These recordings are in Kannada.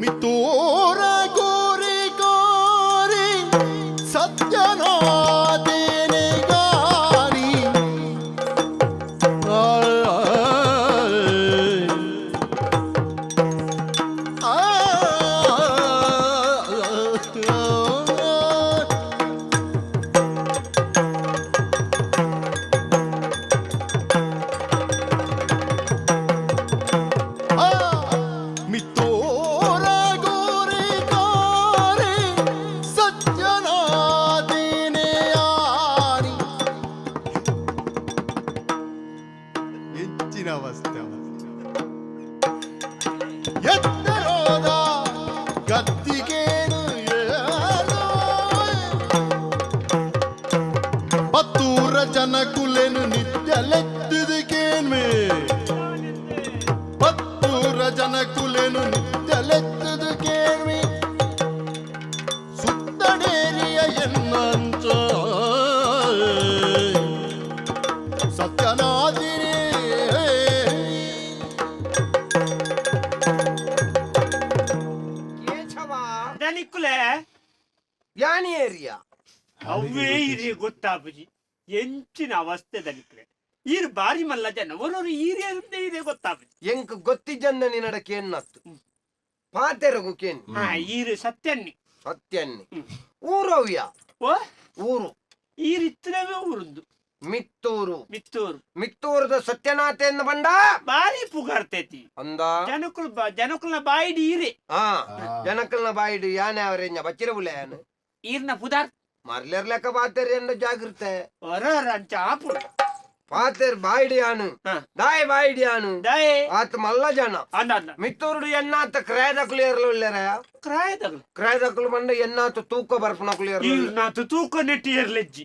me doou. ಪತ್ತೂರ ಜನ ಕುಲೆನು ನಿತ್ಯ ಲೆತ್ತದಕ್ಕೇನ್ಮೇ ಪತ್ತೂರ ಜನ ಕುಲೆನು ನಿತ್ಯ ಲೆತ್ತದಕ್ಕೇನ್ಮೇ ಸುತ್ತಡೇರಿಯ ಎನ್ನಂಚ ಸತ್ಯನಾದಿರೇ ಕೇಶವ ದನಿಕ್ಕುಲೆ ಯಾನಿ ಏರಿಯಾ ಅವೇ ಇರಿ ಗೊತ್ತಾಪುಜಿ ಎಂಚಿನ ಅವಸ್ಥೆ ಈರ್ ಈರು ಬಾರಿ ಮಲ್ಲ ಜನ ಒರೊರು ಈರೇ ಇದೆ ಗೊತ್ತಾಗುತ್ತೆ ಎಂಕ್ ಗೊತ್ತಿಜ್ಜಂದ ನಿನ್ನಡಕ್ಕೆ ಏನತ್ತು ಪಾತೆರಗು ಕೇನ್ ಹಾ ಈರು ಸತ್ಯನ್ನಿ. ಸತ್ಯನ್ನಿ. ಊರವ್ಯ? ಓ? ಊರು. ಈರ್ ಇತ್ತನವೇ ಊರುಂದು. ಮಿತ್ತೂರು. ಮಿತ್ತೂರು. ಮಿತ್ತೂರದ ಸತ್ಯನಾಥ ಎನ್ನ ಬಂಡ ಬಾರಿ ಪುಗಾರ್ತೈತಿ. ಅಂದ? ಜನಕುಲ್ ಬ- ಜನಕುಲ್ನ ಬಾಯಿಡಿ ಈರೆ. ಹಾ. ಜನಕಲ್ನ ಬಾಯಿಡು ಯಾನೆ ಅವರೆಂಜ ಬಚ್ಚಿರಬುಲೆ ಯಾನು? ಈರ್ನ ಪುದಾರ್ ಮರ್ಲೆರ್ ಲೆಕ್ಕ ಪಾತೆರ್ ಎಂದ ಜಾಗೃತೆ ಹೊರ ಅಂಚ ಆಪು ಪಾತೆರ್ ಬಾಯಿಡು ಯಾನು ಹಾ. ದಾಯ್ ಬಾಯಿಡು ಯಾನು ದಯೆ ಆತ ಮಲ್ಲ ಜನ ಅಂದ ಅಂದ ಮಿತ್ತೂರುಡು ಎನ್ನಾತ ಕ್ರಯದಕುಲು ಏರ್ಲುಲ್ಲೆರ ಕ್ರಾಯದಗಳು ಕ್ರಯದಕುಲು ಬಂಡ ಎನ್ನಾತ ತೂಕ ಬರ್ಪಣಕುಲು ಏರ್ಲು ಈರು ನಾತು ತೂಕ ನೆಟ್ಟಿ ಏರ್ಲೆಜ್ಜಿ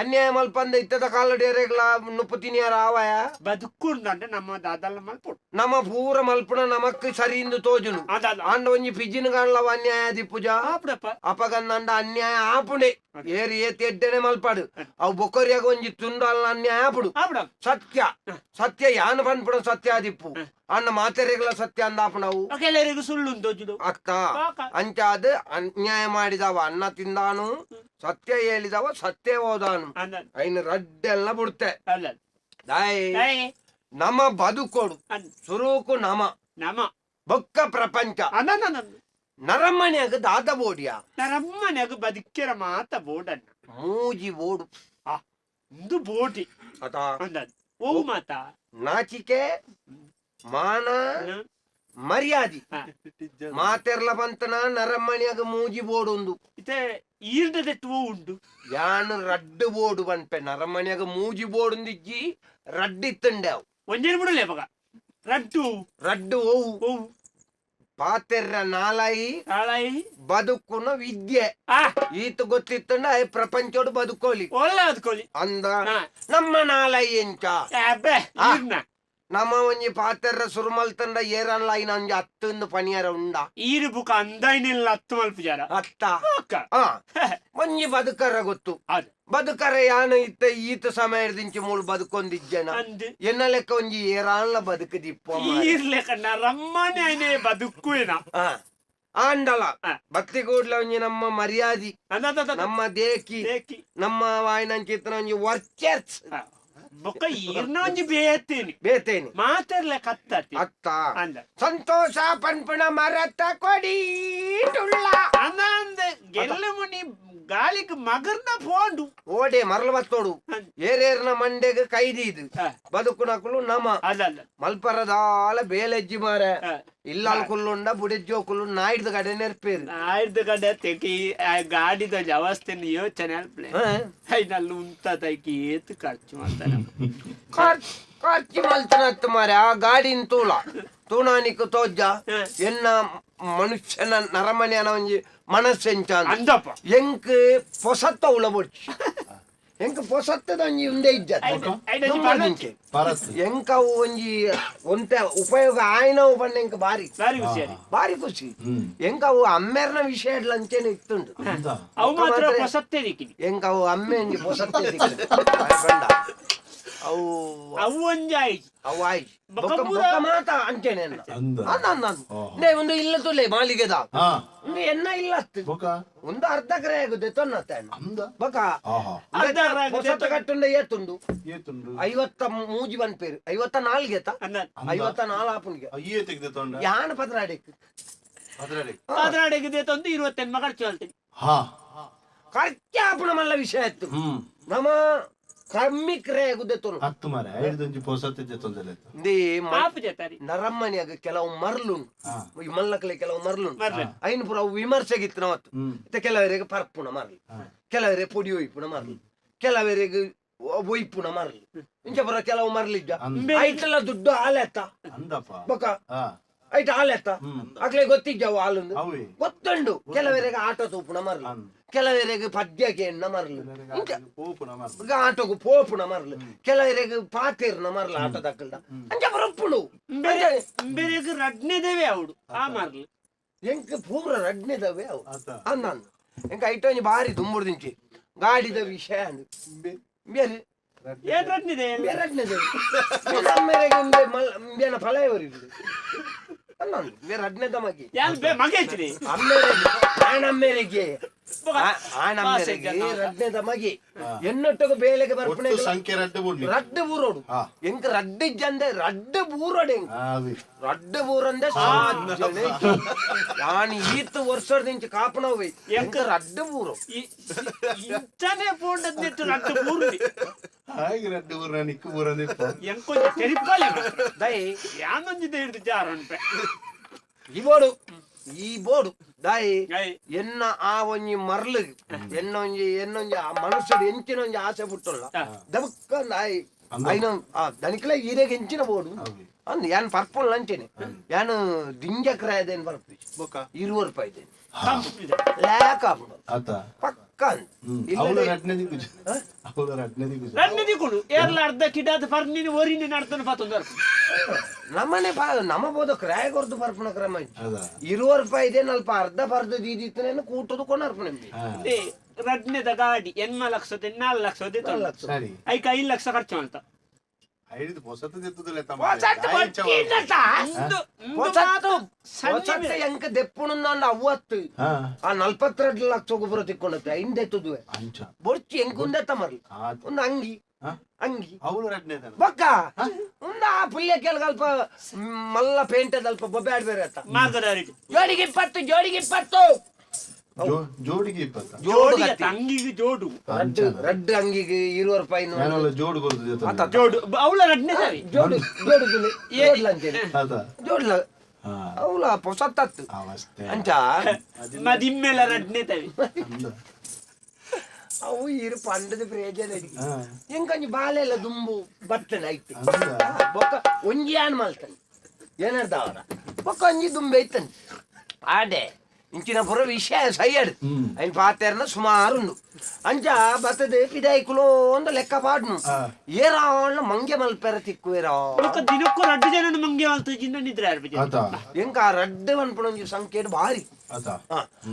ಅನ್ಯಾಯ ಮಲ್ಪಂದ ಇತ್ತದ ಕಾಲಡೇರೆಗಳ ನುಪ್ಪು ತಿನಿಯಾರ ಆವಾಯ? ಬದುಕುಂದಂటే ನಮ್ಮ ದಾದಲ್ಲ ಮಲ್ಪು ನಮ ಪೂರ ಮಲ್ಪಣ ನಮಕ್ ಸರಿಯಿಂದ ತೋಜುನು. ಅದಲ್ಲ. ಆಂಡ ಒಂಜಿ ಪಿಜಿನ ಕಾಣ್ಲವ ಅನ್ಯಾಯ ದಿಪ್ಪುಜ ಆಪಡಪ್ಪ ಅಪಗನ್ನಂಡ ಅನ್ಯಾಯ ಆಪುಂಡೆ ಏರಿ ಏತಿ ಎಡ್ಡೆನೆ ಮಲ್ಪಾಡು. ಅವು ಬೊಕೊರಿಯಾಗ ಒಂಜಿ ತುಂಡಲ್ಲ ಅನ್ಯಾಯ ಆಪುಡು. ಆಪಡ ಸತ್ಯ. ಸತ್ಯ ಯಾನ ಪನ್ಪುಣ ಸತ್ಯ ದಿಪ್ಪು ಅನ್ನ ಮಾತೆರೆಗಳ ಸತ್ಯ ಅಂದಾಪುಣವು ಕೆಲವರಿಗೂ ಸುಳ್ಳು ತೋಜುಡು ಅಕ್ಕ. ಅಂಚಾದ ಅನ್ಯಾಯ ಮಾಡಿದವ ಅನ್ನ ತಿಂದಾನು. ಸತ್ಯ ಹೇಳಿದವ ಸತ್ಯ ಹೋದಾನು ಐನು ರಡ್ಡೆಲ್ಲ ಬಿಡುತ್ತೆ ದಾಯಿ ನಮ ಬದುಕೋಡು. ಸುರುಕು ನಮ. ನಮ. ಬೊಕ್ಕ ಪ್ರಪಂಚ. ಅಂದ ನರಮನೆಯಾಗ ದಾದ ಬೋಡಿಯ? ನಮ್ಮನೆಗ ಬದುಕಿರ ಮಾತ ಬೋಡನ್ನ ಮೂಜಿ ಬೋಡು. ಆ ಒಂದು ಬೋಟಿ. ಅದಾ ಓ ಮಾತ? ನಾಚಿಕೆ ಮಾನ ಮರ್ಯಾದಿ. ಮಾತೆರ್ಲ ಬಂತನ ನರಮ್ಮಣಿಯಾಗ ಮೂಜಿ ಬೋಡು ಒಂದು ಇತ್ತೆ ಈರ್ಡದೆಟ್ಟುವ ಉಂಟು ಯಾನು ರಡ್ಡು ಬೋಡು ಬನ್ಪೆ ನರಮ್ಮಣಿಯಾಗ ಮೂಜಿ ಬೋಡು ಇಜ್ಜಿ ರಡ್ಡಿತ್ತಂಡೆ ಅವು ಒಂಜೇನು ಬಿಡಲೇ ಮಗ ರಡ್ಡು ರಡ್ಡು ಓವು ಓ ಪಾತೆರ್ರ ನಾಲಾಯಿ ಕಾಳಾಯಿ ಬದುಕುನ ವಿದ್ಯೆ ಆ ಈತ ಗೊತ್ತಿತ್ತಂಡ ಅಯ್ ಪ್ರಪಂಚೋಡು ಬದುಕೋಲಿ ಒಳ್ಳೆ ಅದ್ಕೊಳ್ಳಿ ಅಂದ ಹಾ. ನಮ್ಮ ನಾಲಾಯಿ ಎಂಚ ಅಬ್ಬೆ ಆ. ಈರ್ನ ನಮ್ಮ ಒಂಜಿ ಪಾತೆರ್ರ ಸುರುಮಲ್ತಂಡ ಏರನ್ಲಾಯಿ ಒಂಜಿ ಅತ್ತೊಂದು ಪನಿಯರ ಉಂಡ. ಈರು ಬುಕ ಅಂದೈನಿಲ್ಲ ಹತ್ತು ಮಲ್ಪು ಜಾರ ಅತ್ತ ಅಕ್ಕ ಆ ಒಂಜಿ ಬದುಕರ ಗೊತ್ತು. ಅದು ಬದುಕರ ಯಾನ ಇತ್ತ ಈತ ಸಮಯದಿಂಚಿ ಮೂಳು ಬದುಕೊಂದಿಜ್ಜನ. ಅಂದ್. ಎನ್ನ ಲೆಕ್ಕ ಒಂಜಿ ಏರಾನ್ಲ ಬದುಕದಿಪ್ಪ ಈರ್ಲೆ ಕಣ್ಣ ರಮ್ಮನೆ ಐನೆ ಬದುಕುವೇನ ಆಂಡಲ. ಆ. ಕೂಡ್ಲ ಒಂಜಿ ನಮ್ಮ ಮರ್ಯಾದಿ. ನಮ್ಮ ದೇಕಿ. ನಮ್ಮ ವಾಯಿನಂಚಿತ್ರ ಒಂಜಿ ವರ್ಚರ್ಸ್. ಬೊಕ್ಕ ಇರ್ನೊಂಜಿ ಬೇತೇನಿ ಬೇತೇನಿ ಮಾತಾಡ್ಲೆ ಕತ್ತ ಅತ್ತ. ಅಂದ. ಸಂತೋಷ ಪನ್ಪುಣ ಮರತ ಕೊಡಿ. ಅಂದ ಅಂದ. ಗೆಲ್ಲ ಗಾಳಿಗೆ ಮಗರ್ನ ಫೋಂಡು ಓಡೆ ಮರಳು ಬತ್ತೋಡು. ಏರೇರ್ನ ಮಂಡೆಗೆ ಕೈದಿ ಇದು. ಬದುಕುನಕುಲು ನಮ. ಮಲ್ಪರದಾಲ ಬೇಲೆಜ್ಜಿ ಮಾರ. ಆ, ಇಲ್ಲಲ್ ಕುಲ್ಲುಂಡ ಬುಡಿಜ್ಜೋ ಕುಲ್ಲು ನಾಯ್ದು ಕಡೆ ನೆರ್ಪೇರು. ಆಯ್ದು ಗಡೆ ತೆಗಿ ಆ ಗಾಡಿದ ಅವಸ್ಥೆ ಯೋಚನೆ ಅಲ್ಪ್ಲೆ. ಐನಲ್ಲಿ ಉಂಟ ತೈಕಿ ಏತು ಖರ್ಚು ಮಾಡ್ತಾನೆ. ಖರ್ಚು ಮಲ್ತನತ್ತು ಮಾರೆ. ಆ ಗಾಡಿನ ತೂಳ ತೂಣಾನಿಕ್ ತೋಜ್ಜ. ಎನ್ನ ಮನುಷ್ಯನ ನರಮನೆಯನ ಒಂಜಿ ಮನಸ್ಸೆಂಚ ಅಂದಪ್ಪ ಎಂಕ್ ಪೊಸತ್ತ ಉಳಬೊಚ್ಚಿ ಎಂಕ್ ಪೊಸತ್ತದ ಒಂಜಿ ಉಂದೆ ಇಜ್ಜತ್ ಐದು- ಐದು ನಮ್ಮ ಪರ್ವತ. ನಿಂಕೆ. ಪರಸ್ ಎಂಕ ಅವು ಒಂಜಿ ಒಂತೆ ಉಪಯೋಗ ಆಯ್ನವು ಬಂಡ ಎಂಕ್ ಬಾರಿ ಬಾರಿ ಖುಷಿಯಾರಿ ಬಾರಿ ಖುಷಿ ಹ್ಮ್ ಎಂಕ ಅವು ಅಮ್ಮೆರ್ನ ವಿಷಯ ಅಂಚೆನೆ ಇತ್ತುಂಡು ಅಂದ ಅವು ಮಾತ್ರ ಮಾತ್ರ- ಹೊಸತ್ತೇ ದಿಕ್ಕಿನಿ ಎಂಕ ಅವು ಅಮ್ಮೆ ಒಂಜಿ ಪೊಸತ್ತೆ ಸಿಕ್ಕದೆ. ಬಾರಿ ಬಂಡ ಅವು ಅವು ಒಂಜಿ ಆಯ್ತು. ಅವು ಆಯ್ ಬೊಕ್ಕ ಬೊಕ್ಕ ಮಾತ ಅಂಚೆನೆ ಅಂದ. ಅಂದ. ಅಂದ ಅಂದ. ನೇ ಒಂದು ಇಲ್ಲ ತುಲೆ ಮಾಲಿಗೆದ ಹಾ. ಒಂದು ಎನ್ನ ಇಲ್ಲ ಅತ್ತು. ಬೊಕ ಒಂದು ಅರ್ಧ ಕರೆ ಆಗುತ್ತೆ ತೊನ್ನತ್ತೆ ಅಂದ? ಬಕ ಆಹಾ ಅರ್ಧ ಕರೆ ಆಗುತ್ತೆ ಕಟ್ಟುಂಡ ಏತುಂಡು. ಐವತ್ತ ಮೂಜಿ ಬಂದ್ ಪೇರು. ಐವತ್ತ ನಾಲ್ಗೆತ ಐವತ್ತ ನಾಲ್ ಆಪುನ್ಗೆ ಅಯ್ಯೇ ತೆಗ್ದೆ ತೊಂಡ ಯಾನ ಪದ್ರಾಡಿಕ್? ಅದ್ರಲ್ಲಿ ತೊಂದು ತಂದು ಇರುವತ್ತೆಂಟು ಮಗಳು ಚೋಲ್ತೀನಿ ಹಾ. ಕರ್ಕ್ಯ ಆಪುಣ ಮಲ್ಲ ವಿಷಯ ಇತ್ತು. ಹ್ಮ್. ನಮ ಕಮ್ಮಿ ಕ್ರೇ ಆಗುದೆ ತೊನು ಹತ್ತು ಮರ ಐದೊಂಜಿ ಪೊಸತ್ತೆ ತೊಂದರೆ ಇಂದಿ ಪಾಪ ಜತಾರಿ ನರಮ್ಮನಿಯಾಗ ಕೆಲವು ಮರ್ಲು ಹಾ. ಈ ಮಲ್ಲಕ್ಲೆ ಕೆಲವು ಮರ್ಲು ಐನ್ಪುರ ಐನ್ ಪುರ ಅವು ವಿಮರ್ಶೆಗಿತ್ತು ನಾವತ್ತು. ಹ್ಮ್. ಮತ್ತೆ ಕೆಲವರಿಗೆ ಪರ್ಪುಣ ಮರ್ಲಿ. ಹಾ. ಕೆಲವರಿಗೆ ಪುಡಿ ಒಯ್ಪುಣ ಮರ್ಲಿ. ಕೆಲವರಿಗೆ ಒಯ್ಪುಣ ಮರ್ಲಿ. ಇಂಚ ಪುರ ಕೆಲವು ಮರ್ಲಿದ್ದ. ಅಂದ. ಐಟೆಲ್ಲ ದುಡ್ಡು ಹಾಲೆತ್ತ. ಅಂದಪ್ಪ. ಬೊಕ. ಹಾ. ಐಟ ಹಾಲೆತ್ತ ಎತ್ತ? ಆಗ್ಲೇ ಗೊತ್ತಿದ್ದವು ಹಾಲೊಂದು? ಗೊತ್ತಂಡು ಗೊತ್ತುಂಡು ಕೆಲವರಿಗೆ ಆಟೋ ತೂಪುಣ ಮರ್ಲಿ. ಕೆಲವರಿಗೆ ಪದ್ಯಕ್ಕೆ ಎಣ್ಣ ಮರ್ಲಿ. ಆಟೋಗು ಪೋಪುಣ ಮರ್ಲಿ. ಕೆಲವರಿಗೆ ಪಾತಿರ್ನ ಮರ್ಲ ಆಟೋ ದಕ್ಕಲ್ದ ಅಂಚ ಬರಪ್ಪುಡು ಬೇರೆ ರಡ್ನೆದೇವೆ ಅವಡು. ಆ ಮಾರ್ಲಿ. ಎಂಕ್ ಪೂರ ರಡ್ನೆದವೆ ಅವು ಅಂದ ಎಂಕ ಐಟೊಂಜಿ ಬಾರಿ ತುಂಬುಡು ದಿಂಚಿ ಗಾಡಿದ ವಿಷಯ ಅಂದು. ಬೇರೆ ಏನ್ ರಡ್ನಿದೆ ಬೇರೆ ರಡ್ನೆದವೆ ನಮ್ಮೆರೆಗೆ ಫಲ ಮಲ್ಲ ಅನ್ನಂದು ಬೇರೆ ಹದಿನೈದು ಮಗಿ. ಬೇ ಮಗೆ ಐತ್ರಿ ಅಮ್ಮೆರೆಗೆ. ಆಣಮ್ಮೆರೆಗೆ ಆಣಮ್ಮೆರೆಗೆ ರಡ್ನೆದ ಮಗಿ. ಎನ್ನೊಟ್ಟಗು ಬೇಲೆಗೆ ಬರ್ಪಣೆ ಒಟ್ಟು ಸಂಖ್ಯೆ ರಡ್ಡೆ ಬುಡ್ಲಿ ರಡ್ಡೆ ಬೂರೋಡು. ಹಾ. ಎಂಕ್ ರಡ್ಡು ಜಂದೆ ರಡ್ಡೆ ಅದೇ. ರಡ್ಡು ಸಾಧ್ಯನೇ ಯಾನ್ ಈತ್ ವರ್ಷದ ಇಂಚ ಕಾಪನವೆ ಎಂಕ ರಡ್ಡೆ ಊರು ಇಂಚನೆ ಪೋಂಡದ್ನೆಟ್ಟು ರಡ್ಡೆ ಊರು ಹಾಗೆ ರಡ್ಡೆ ಊರ ನಿಕ್ಕು ಊರ ನಿಪ್ಪ ಎಂಕೊಂದು ದೈ. ಯಾನೊಂದಿದೆ ಹಿಡಿದು ಈ ಬೋಡು. ಈ ಬೋಡು. ದೈ ಐ ಎನ್ನ ಆ ಒಂಜಿ ಮರ್ಲು ಎನ್ನ ಒಂಜಿ ಎನ್ನೊಂಜಿ ಆ ಮನಸ್ಸು ಎಂಚಿನ ಒಂಜಿ ಆಸೆ ಬಿಟ್ಟಲ್ಲ ಹಾ. ದಬಕ್ಕ ದಾಯಿ? ಐನ ಆ ದನಿಕ್ಲ ಈರೆಗೆ ಎಂಚಿನ ಬೋಡು. ಅದೇ ಯಾನ್ ಪರ್ಪುಲ್ ಅಂಚೆನೆ. ಯಾನು ದಿಂಜಕ್ರಾಯದೇನ್ ಬರ್ಪಿ ಬೊಕ ಇರುವರು ಹ್ಮ್. ಅವಳ ರಡ್ನೆ ದಿಗುಜ ಅವಳ ದಿಕ್ಕುಡು ಏರ್ಲ ಅರ್ಧ ಕಿಡಾದ ಒರಿನಿ ನಡ್ತಾನೆ ನಮ್ಮನೆ ಪಾ ನಮ್ಮ ಬೋದ ಕ್ರಾಯ ಕೊರ್ದು ಪರ್ಪಣ ಕ್ರಮ ಇರುವ ರೂಪಾಯಿ ಇದೆ ನಲ್ಪ ಅರ್ಧ ಬರ್ದು ದೀದಿತ್ತನೇನು ಕೂಟದು ಕೊನರ್ಪಣ ರಡ್ನೆದ ಗಾಡಿ ಎನ್ನ ಲಕ್ಷದ ನಾಲ್ಕು ಲಕ್ಷದ ಐಕ ಐದು ಲಕ್ಷ ಖರ್ಚು ಮಾಡ್ತ. ಐದು ಎಂಕ ದೆಪ್ಪುಣ ನಾನು ಅವತ್ತು ಆ ನಲ್ಪತ್ತೆರಡು ಲಕ್ಷ ಗೊಬ್ಬರ ತಿಕ್ಕೊಂಡತ್ತೆ. ಅಂಚ. ಬೊರ್ಚಿ ಎಂಕ ಉಂದೆತ್ತ ಮರ್ಲಿ. ಆತ ಒಂದು ಅಂಗಿ. ಅಂಗಿ. ಅವಳು ಬೊಕ್ಕ? ಉಂದ ಆ ಪುಲ್ಯ ಮಲ್ಲ ಪೇಂಟ್ ಅಲ್ಪ ಬೊಬ್ಬೆ ಆಡ್ಬೇರೆ ಅತ್ತ ಜೋಡಿಗೆ ಇಪ್ಪತ್ತು ಜೋಡಿಗೆ ಇಪ್ಪತ್ತು ಜೋ- ಜೋಡಿಗೆ ಇಪ್ಪತ್ತ? ಜೋಡು ಜೋಡಿಗೆ ಗತಿ. ತಂಗಿಗೆ ಜೋಡು. ರಡ್ ರಡ್ ಅಂಗಿಗೆ ಇರುವ ರೂಪಾಯಿ ನಾನೆಲ್ಲ ಜೋಡು ಕೊಡ್ತದೆ ಆತ. ಜೋಡು ಅವಳ ರಡ್ನೆ ಸರಿ. ಜೋಡು ಜೋಡು ಜೋಡ್ಲ ಅಂತೇಳಿ. ಆತ ಜೋಡ್ಲ. ಹಾ. ಅವಳ ಹೊಸತ್ತತ್ತು ಅವಸ್ಥೆ ಅಂಚ. ಮದಿಮ್ಮೆಲ ರಡ್ನೆ ತವಿ ಅಂದ. ಅವು ಇರು ಪಂಡದ ಪ್ರಯೋಜನ ಹಾ. ಎಂಕೊಂಜಿ ಬಾಲೆಲ್ಲ ದುಂಬು ಬರ್ತನೆ ಐತಿ ಅಂದ. ಬೊಕ್ಕ ಒಂಜಿ ಆನ್ ಮಲ್ತಾನೆ ಏನರ್ದ ಅವರ? ಬೊಕ್ಕ ಒಂಜಿ ದುಂಬೆ ಐತನ್ ಆಡೆ ಇಂಚಿನ ಪುರ ವಿಷಯ ಸೈಯಡ್ ಹ್ಮ್. అయిన పాతేరన సుమారు అంచ బతది పిదాయికులు ಒಂದ ಲೆಕ್ಕ ಪಾಡ್ನು ಹಾ. ಏರಾವಣ್ಣ ಮಂಗೆ ಮಲ್ಪೆರ ತಿಕ್ಕುವೇರಾ ఒక ದಿನಕ್ಕೂ ರಡ್ಡು ಜನ ಮಂಗೆ ಆಲ್ತು ಜಿನ್ನ ನಿದ್ರೆ ಆರ್ಬಿಜೆ ಆತ ఇంకా రెడ్ అనిపడం సంఖ్య భారీ ಆತ ఆ.